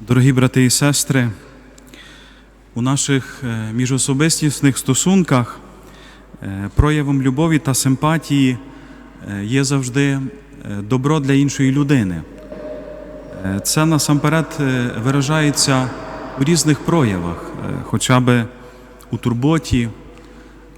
Дорогі брати і сестри, у наших е, міжособистісних стосунках е, проявом любові та симпатії е, є завжди добро для іншої людини. Це насамперед виражається у різних проявах, хоча би у турботі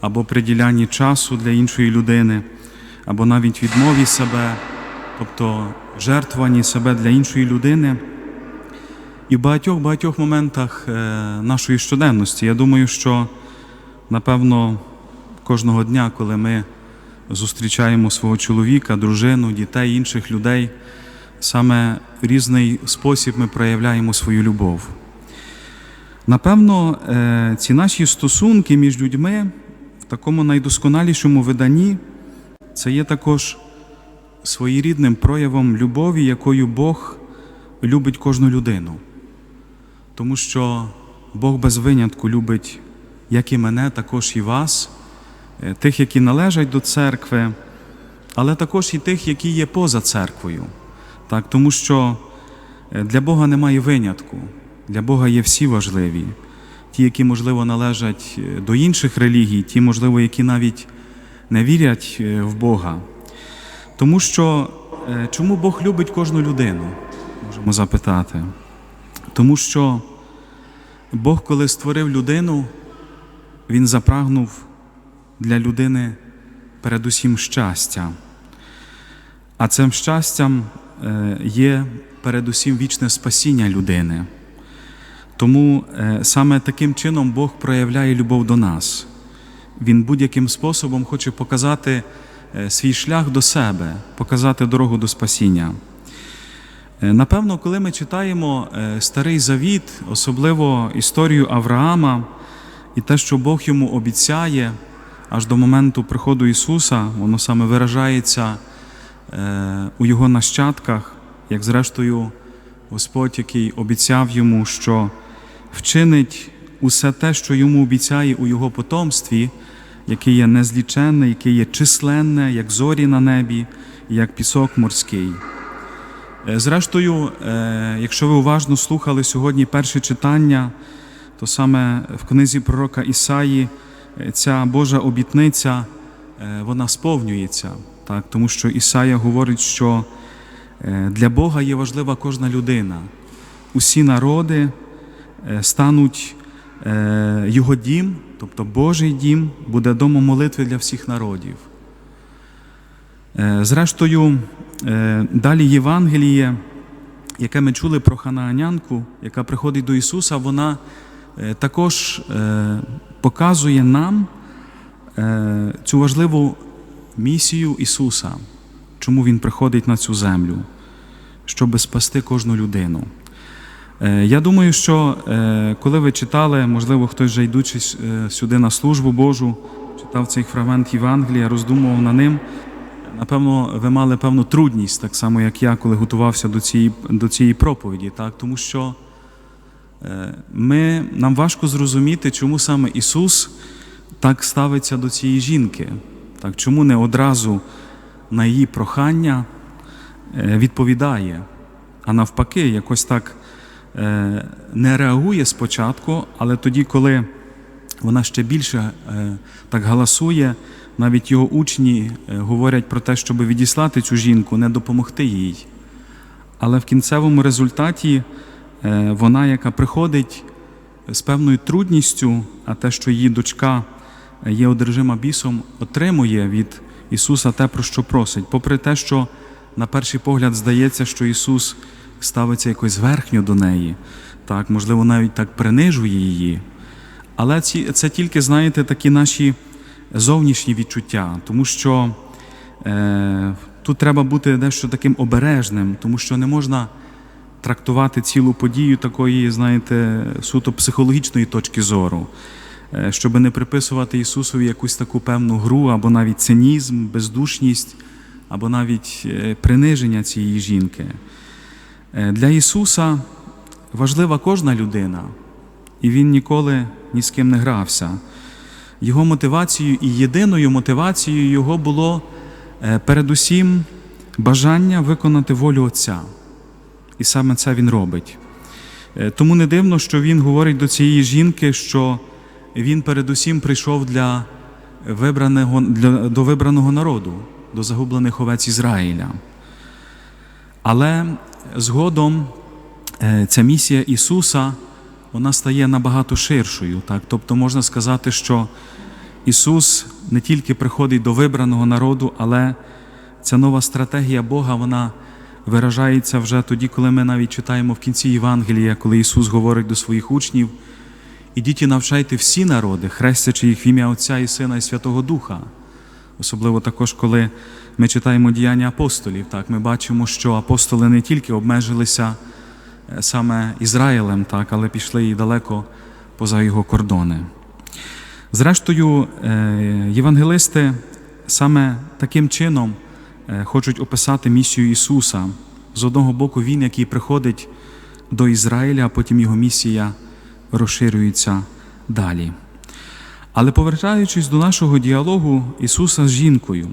або приділянні часу для іншої людини, або навіть відмові себе, тобто жертвуванні себе для іншої людини. І в багатьох-багатьох моментах е, нашої щоденності. Я думаю, що напевно кожного дня, коли ми зустрічаємо свого чоловіка, дружину, дітей, інших людей, саме в різний спосіб ми проявляємо свою любов. Напевно, е, ці наші стосунки між людьми в такому найдосконалішому виданні це є також своєрідним проявом любові, якою Бог любить кожну людину. Тому що Бог без винятку любить як і мене, також і вас, е, тих, які належать до церкви, але також і тих, які є поза церквою. Так, Тому що е, для Бога немає винятку, для Бога є всі важливі. Ті, які, можливо, належать е, до інших релігій, ті, можливо, які навіть не вірять в Бога. Тому що чому Бог любить кожну людину? Можемо запитати. Тому що Бог, коли створив людину, Він запрагнув для людини передусім щастя. А цим щастям е, є передусім вічне спасіння людини. Тому е, саме таким чином Бог проявляє любов до нас. Він будь-яким способом хоче показати е, свій шлях до себе, показати дорогу до спасіння. Е, Напевно, коли ми читаємо е, Старий Завіт, особливо історію Авраама і те, що Бог йому обіцяє аж до моменту приходу Ісуса, воно саме виражається е, у його нащадках, як зрештою Господь, який обіцяв йому, що вчинить усе те, що йому обіцяє у його потомстві, яке є незліченне, яке є численне, як зорі на небі, як пісок морський. Е, Зрештою, е, якщо ви уважно слухали сьогодні перше читання, то саме в книзі пророка Ісаї е, ця Божа обітниця вона сповнюється, так? тому що Ісая говорить, що для Бога є важлива кожна людина. Усі народи стануть Його дім, тобто Божий дім, буде домом молитви для всіх народів. Зрештою, далі Євангеліє, яке ми чули про ханаанянку, яка приходить до Ісуса, вона е, також е, показує нам е, цю важливу місію Ісуса, чому Він приходить на цю землю, щоб спасти кожну людину. Е, Я думаю, що е, коли ви читали, можливо, хтось вже йдучи е, сюди на службу Божу, читав цей фрагмент Євангелія, роздумував на ним. Напевно, ви мали певну трудність, так само, як я, коли готувався до цієї, до цієї проповіді, так? тому що е, ми, нам важко зрозуміти, чому саме Ісус так ставиться до цієї жінки, так? чому не одразу на її прохання е, відповідає, а навпаки, якось так е, не реагує спочатку, але тоді, коли вона ще більше так галасує, навіть його учні е, говорять про те, щоб відіслати цю жінку, не допомогти їй. Але в кінцевому результаті е, вона, яка приходить з певною трудністю, а те, що її дочка є одержима бісом, отримує від Ісуса те, про що просить, попри те, що на перший погляд здається, що Ісус ставиться якось зверхньо до неї, так, можливо, навіть так принижує її. Але ці, це тільки, знаєте, такі наші зовнішні відчуття, тому що е, тут треба бути дещо таким обережним, тому що не можна трактувати цілу подію такої, знаєте, суто психологічної точки зору, е, щоб не приписувати Ісусові якусь таку певну гру або навіть цинізм, бездушність, або навіть е, приниження цієї жінки. Е, Для Ісуса важлива кожна людина, і Він ніколи ні з ким не грався. Його мотивацією і єдиною мотивацією його було е, передусім бажання виконати волю Отця. І саме це він робить. Е, Тому не дивно, що він говорить до цієї жінки, що він передусім прийшов для вибраного, для, до вибраного народу, до загублених овець Ізраїля. Але згодом е, ця місія Ісуса вона стає набагато ширшою. Так? Тобто можна сказати, що Ісус не тільки приходить до вибраного народу, але ця нова стратегія Бога вона виражається вже тоді, коли ми навіть читаємо в кінці Євангелія, коли Ісус говорить до своїх учнів: ідіть і навчайте всі народи, хрестячи їх в ім'я Отця і Сина і Святого Духа. Особливо також, коли ми читаємо діяння апостолів, так, ми бачимо, що апостоли не тільки обмежилися саме Ізраїлем, так, але пішли і далеко поза його кордони. Зрештою, е, євангелисти саме таким чином е, хочуть описати місію Ісуса. З одного боку, Він, який приходить до Ізраїля, а потім його місія розширюється далі. Але повертаючись до нашого діалогу Ісуса з жінкою,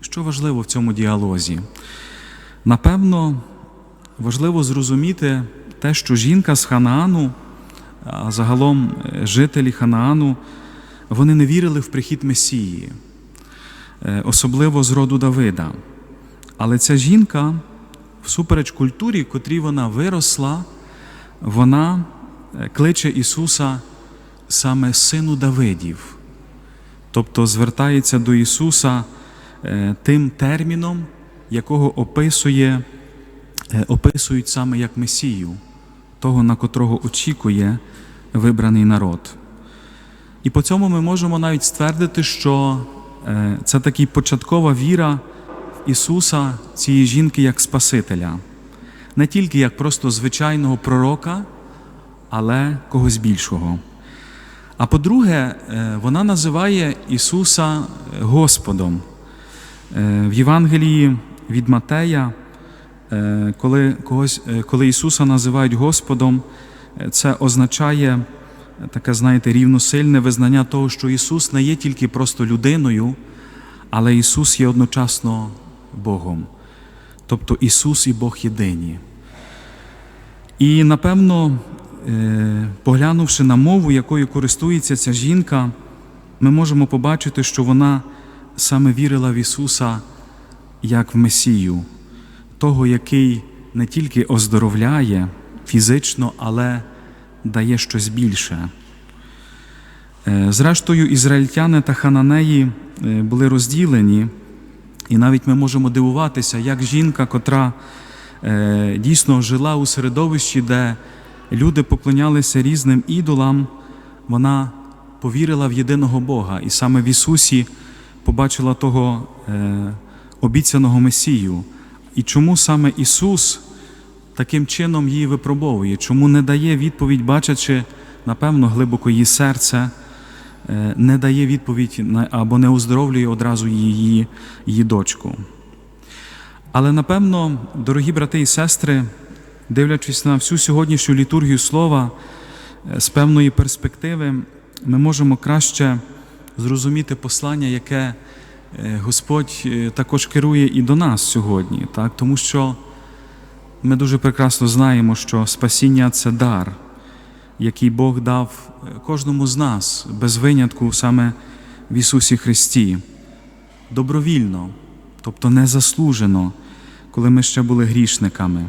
що важливо в цьому діалозі? Напевно, важливо зрозуміти те, що жінка з Ханаану, а загалом е, жителі Ханаану, вони не вірили в прихід Месії, е, особливо з роду Давида. Але ця жінка, всупереч культурі, котрій вона виросла, вона е, кличе Ісуса саме сину Давидів, тобто звертається до Ісуса тим терміном, якого описує, описують саме як Месію, того, на котрого очікує вибраний народ. І по цьому ми можемо навіть ствердити, що е, це така початкова віра в Ісуса, цієї жінки як Спасителя, не тільки як просто звичайного пророка, але когось більшого. А по-друге, е, вона називає Ісуса Господом. Е, В Євангелії від Матея, е, коли, когось, е, коли Ісуса називають Господом, е, це означає таке, знаєте, рівносильне визнання того, що Ісус не є тільки просто людиною, але Ісус є одночасно Богом. Тобто Ісус і Бог єдині. І напевно, е, поглянувши на мову, якою користується ця жінка, ми можемо побачити, що вона саме вірила в Ісуса як в Месію, того, який не тільки оздоровляє фізично, але дає щось більше. Е, Зрештою, ізраїльтяни та хананеї е, були розділені, і навіть ми можемо дивуватися, як жінка, котра е, дійсно жила у середовищі, де люди поклонялися різним ідолам, вона повірила в єдиного Бога і саме в Ісусі побачила того обіцяного Месію. І чому саме Ісус таким чином її випробовує? Чому не дає відповідь, бачачи, напевно, глибоко її серце, е, не дає відповідь або не оздоровлює одразу її, її дочку? Але напевно, дорогі брати і сестри, дивлячись на всю сьогоднішню літургію слова е, з певної перспективи, ми можемо краще зрозуміти послання, яке Господь е, також керує і до нас сьогодні, так? тому що ми дуже прекрасно знаємо, що спасіння це дар, який Бог дав е, кожному з нас без винятку саме в Ісусі Христі, добровільно, тобто незаслужено, коли ми ще були грішниками.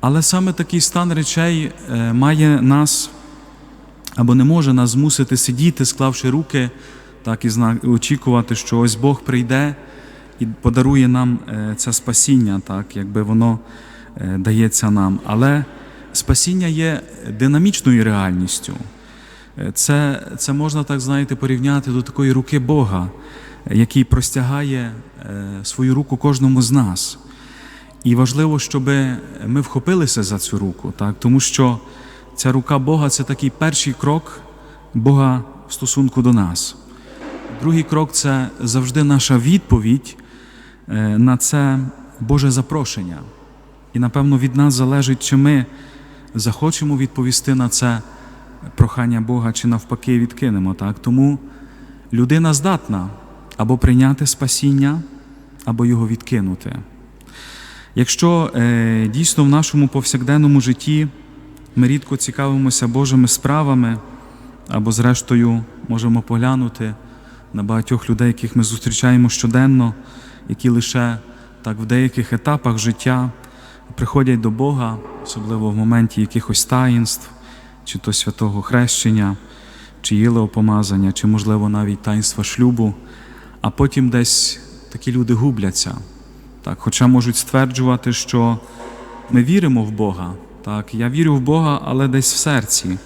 Але саме такий стан речей е, має нас або не може нас змусити сидіти, склавши руки, так і очікувати, що ось Бог прийде і подарує нам е, це спасіння, так, якби воно е, дається нам. Але спасіння є динамічною реальністю. Е, Це, це можна так знаєте, порівняти до такої руки Бога, який простягає свою руку кожному з нас. І важливо, щоб ми вхопилися за цю руку, так? тому що ця рука Бога це такий перший крок Бога в стосунку до нас. Другий крок це завжди наша відповідь е, на це Боже запрошення. І напевно від нас залежить, чи ми захочемо відповісти на це прохання Бога, чи навпаки відкинемо. Так? Тому людина здатна або прийняти спасіння, або його відкинути. Якщо е, дійсно в нашому повсякденному житті Ми рідко цікавимося Божими справами, або, зрештою, можемо поглянути на багатьох людей, яких ми зустрічаємо щоденно, які лише так в деяких етапах життя приходять до Бога, особливо в моменті якихось таїнств, чи то святого хрещення, чи єлеопомазання, чи, можливо, навіть таїнства шлюбу, а потім десь такі люди губляться. Так, Хоча можуть стверджувати, що ми віримо в Бога. Так, Я вірю в Бога, але десь в серці.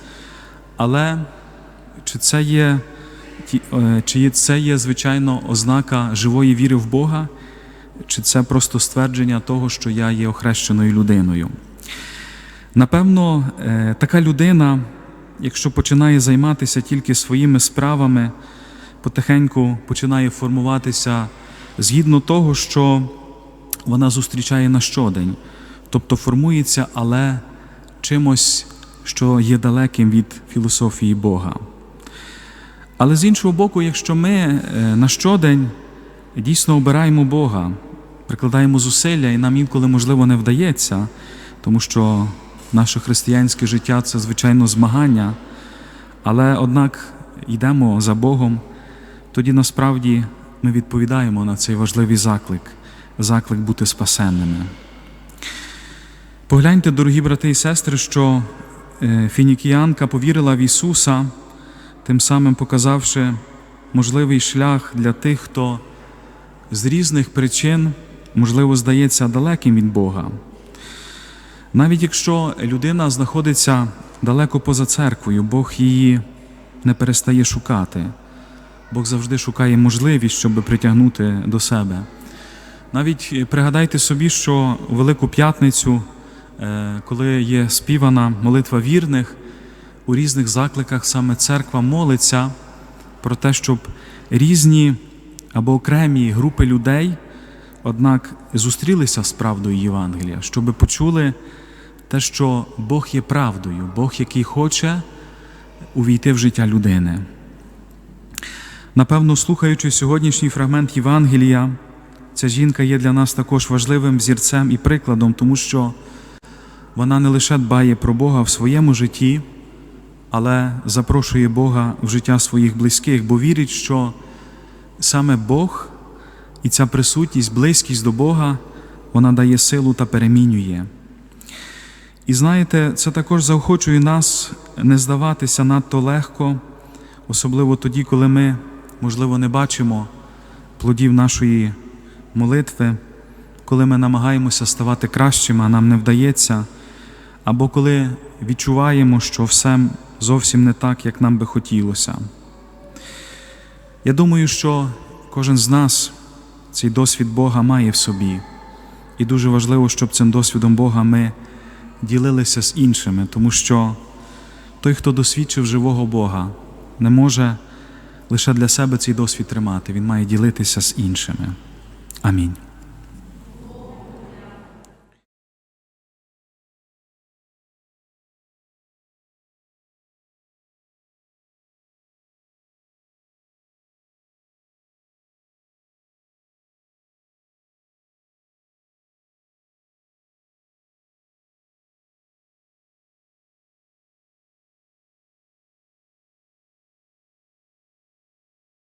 Але чи це є, чи це є, звичайно, ознака живої віри в Бога, чи це просто ствердження того, що я є охрещеною людиною? Напевно, е, така людина, якщо починає займатися тільки своїми справами, потихеньку починає формуватися згідно того, що вона зустрічає на щодень, тобто формується, але чимось, що є далеким від філософії Бога. Але з іншого боку, якщо ми е, на щодень дійсно обираємо Бога, прикладаємо зусилля, і нам інколи, можливо, не вдається, тому що наше християнське життя це, звичайно, змагання, але однак йдемо за Богом, тоді насправді ми відповідаємо на цей важливий заклик, заклик бути спасенними. Погляньте, дорогі брати і сестри, що е, фінікіянка повірила в Ісуса, тим самим показавши можливий шлях для тих, хто з різних причин, можливо, здається далеким від Бога. Навіть якщо людина знаходиться далеко поза церквою, Бог її не перестає шукати. Бог завжди шукає можливість, щоб притягнути до себе. Навіть пригадайте собі, що Велику П'ятницю, е, коли є співана молитва вірних, у різних закликах саме церква молиться про те, щоб різні або окремі групи людей, однак зустрілися з правдою Євангелія, щоб почули те, що Бог є правдою, Бог, який хоче увійти в життя людини. Напевно, слухаючи сьогоднішній фрагмент Євангелія, ця жінка є для нас також важливим взірцем і прикладом, тому що вона не лише дбає про Бога в своєму житті, але запрошує Бога в життя своїх близьких, бо вірить, що саме Бог і ця присутність, близькість до Бога, вона дає силу та перемінює. І знаєте, це також заохочує нас не здаватися надто легко, особливо тоді, коли ми, можливо, не бачимо плодів нашої молитви, коли ми намагаємося ставати кращими, а нам не вдається, або коли відчуваємо, що все зовсім не так, як нам би хотілося. Я думаю, що кожен з нас цей досвід Бога має в собі, і дуже важливо, щоб цим досвідом Бога ми ділилися з іншими, тому що той, хто досвідчив живого Бога, не може лише для себе цей досвід тримати, він має ділитися з іншими. Амінь.